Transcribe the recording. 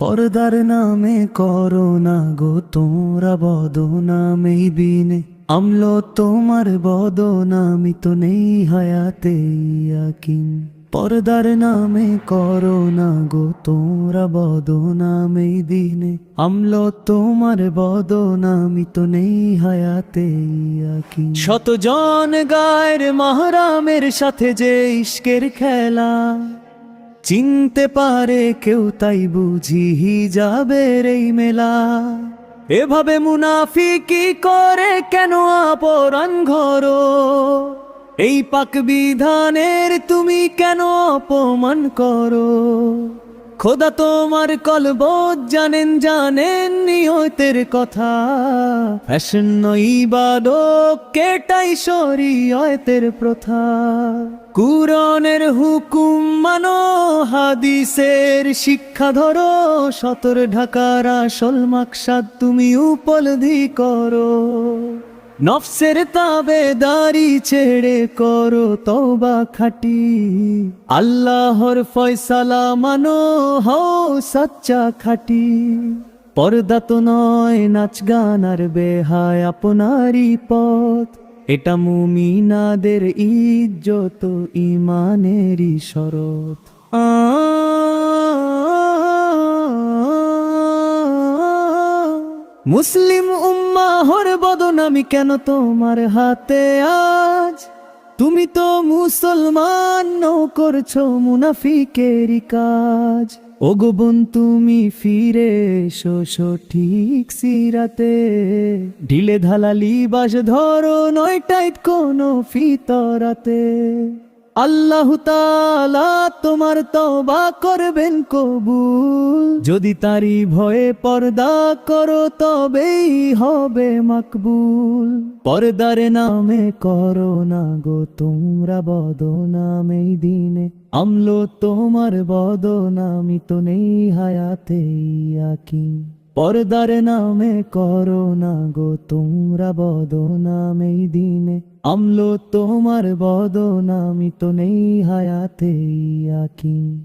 পর্দার নামে করো না গো তোমরা বদনামেই দিনে আমল তোমার বদনামি তো নেই হায়াতে ইয়াকিন। পর্দার নামে করো না গো, তোমরা বদনামেই দিনে। আমল তোমার বদনামি তো নেই হায়াতে ইয়াকিন। শতজন গায়ের মাহরামের সাথে যে ইশকের খেলা। চিনতে পারে কেউ তাই বুঝি যাবে এই মেলা। এভাবে মুনাফি মুনাফিকি করে কেন অপরাণ ঘর? এই পাক বিধানের তুমি কেন অপমান করো? খোদা তোমার কলব জানেন জানেন নিয়তের কথা। ফ্যাশন ইবাদক কেটাই শরীয়তের প্রথা। কুরনের হুকুম মানো, হাদিসের শিক্ষা ধরো, সতর ঢাকার আসল মাকসাদ তুমি উপলব্ধি করো। নফসের তাবে দাড়ি ছেড়ে করো তওবা খাটি। আল্লাহর ফয়সালা মানো, হও সচ্চা খাটি। পর্দা তো নয়, নাচ গান আর বেহায় আপনারই পথ। এটা মুমিনাদের ইজ্জত ইমানেরই শরৎ। মুসলিম উম্মাহর বদনামি কেন তোমার হাতে আজ? তুমি তো মুসলমান নও করছ মুনাফিকেরই কাজ। ওগো বোন, তুমি ফিরে এসো ঠিক সিরাতে। ঢিলে ধালালি বাস ধরো নয়টাই কোনো ফিতরাতে। আল্লাহ তোমার তওবা করবেন কবুল। যদি তারি ভয়ে পর্দা করো, তবেই হবে মাকবুল। পর্দার নামে করো না গো তোমরা বদনামেই দিনে। আমলো তোমার বদনামি তো নেই হায়াতে আকি পর্দার নামে করো না গো, তোমরা বদনামেই দিনে। আমলো তোমার বদনামি তো নেই হায়াতে আকি।